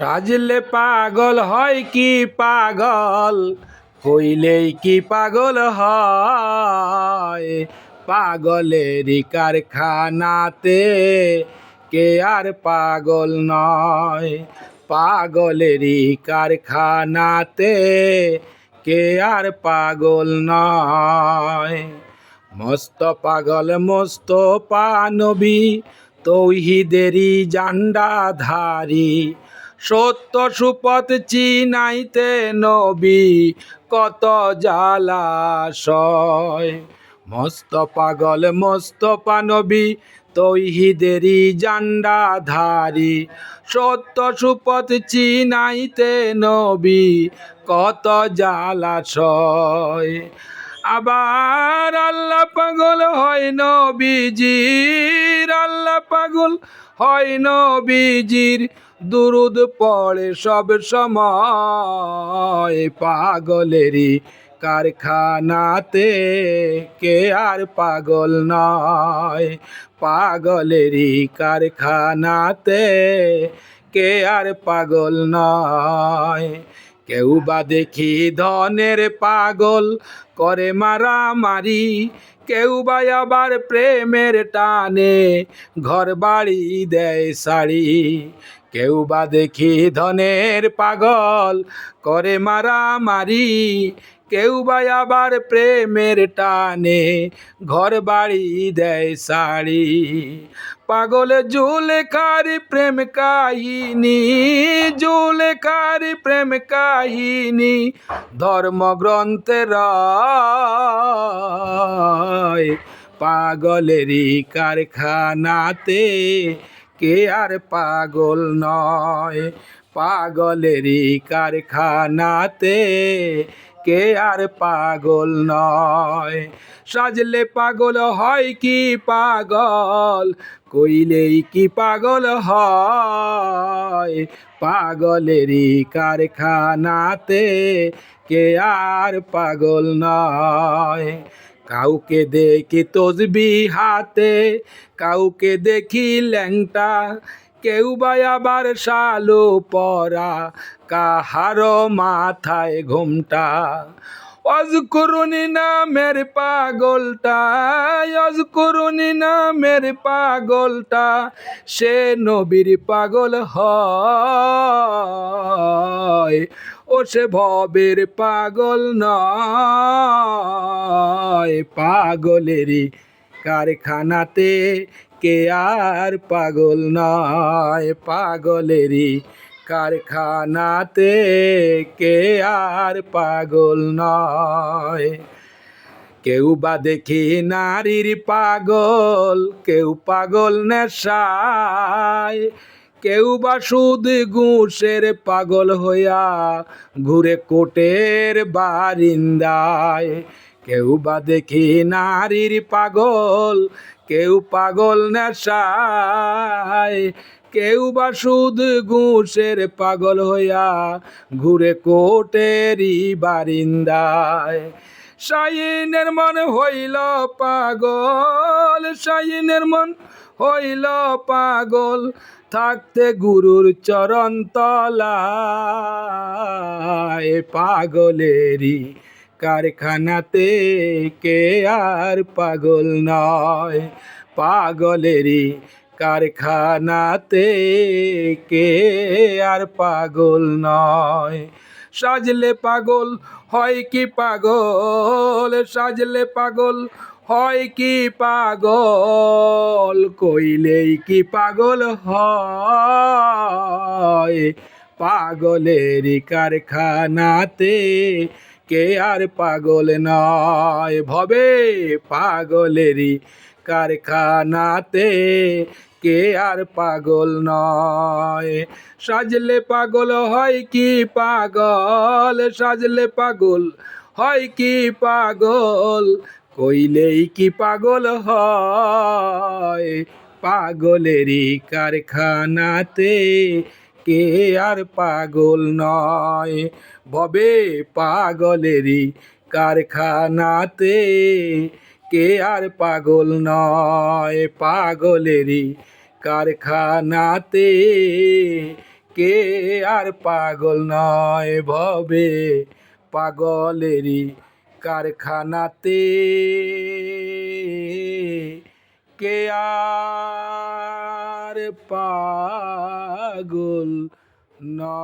সাজলে পাগল হয় কি পাগল? হইলেই কি পাগল হয়? পাগলেরই কারখানাতে কে আর পাগল নয়? পাগলেরই কারখানাতে কে আর পাগল নয়? মস্ত পাগল, মস্ত পানবী, তৌহিদেরই জান্ডাধারী সত্য সুপথ চিনাইতে নবী কত জালাশয় মস্ত পাগল, মস্ত পানবী, তৌহিদেরই জান্ডাধারী সত্য সুপথ চিনাইতে নবী কত জালাশয় আবার আল্লাহ পাগল হয় নবীজির, আল্লাহ পাগল হয় নবীজির। দুরুদ পড়ে সব সময়। পাগলেরই কারখানাতে কে আর পাগল নয়। পাগলেরই কারখানাতে কে আর পাগল নয়। কেউ বা দেখি ধনের পাগল করে মারামারি। কেউ বা আবার প্রেমের টানে ঘর বাড়ি দেয় শাড়ি। কেউ বা দেখি ধনের পাগল করে মারামারি কেউ বা আবার প্রেমের টানে ঘর বাড়ি দেয় শাড়ি পাগল জুলেখারি প্রেম কাহিনী, জুলেখারি প্রেম কাহিনী ধর্মগ্রন্থের। পাগলেরই কারখানাতে কে আর পাগল নয়। পাগলেরই কারখানাতে কে আর পাগল নয়। সাজলে পাগল হয় কি পাগল? কইলেই কি পাগল হয়? পাগলেরই কারখানাতে কে আর পাগল নয়। কাউকে দেখি তসবি হাতে, কাউকে দেখি ল্যাংটা, কেউ বা আবার শালো পরা, কাহারো মাথায় ঘুমটা। অজকুরুনি নামের পাগলটা অজকুরুনি নামের পাগলটা, সে নবীর পাগল হয়। ও সে ভবের পাগল নয়। পাগলেরই কারখানাতে। কে আর পাগল নয় পাগলেরই কারখানাতে। কে আর পাগল নয়। কেউ বা দেখি নারীর পাগল, কেউ পাগল নেশায়। কেউ বা সুদ ঘুষের পাগল হইয়া ঘুরে কোটের বারিন্দায়। কেউ বা দেখি নারীর পাগল? কেউ পাগল নেশায়। কেউ বা সুদ ঘুষের পাগল হইয়া ঘুরে কোটেরই বারিন্দায়। শাইনের মন হইল পাগল শাইনের মন হইল পাগল। থাকতে গুরুর চরণ তলায় পাগলেরই কারখানাতে কে আর পাগল নয়? পাগলেরই কারখানাতে কে আর পাগল নয়? সাজলে পাগল হয় কি পাগল? সাজলে পাগল হয় কি পাগল? কইলেই কি পাগল হয়? পাগলেরই কারখানাতে কে আর পাগল নয়, ভবে পাগলেরই কারখানাতে। কে আর পাগল নয়, সাজলে পাগল হয় কি পাগল? সাজলে পাগল হয় কি পাগল? কইলেই কি পাগল হয়? পাগলেরই কারখানাতে। কে আর পাগল নয়। ভবে পাগলেরই কারখানাতে। কে আর পাগল নয়, পাগলেরই কারখানাতে। কে আর পাগল নয়, ভবে পাগলেরই কারখানাতে। কে আর আর পাগল না।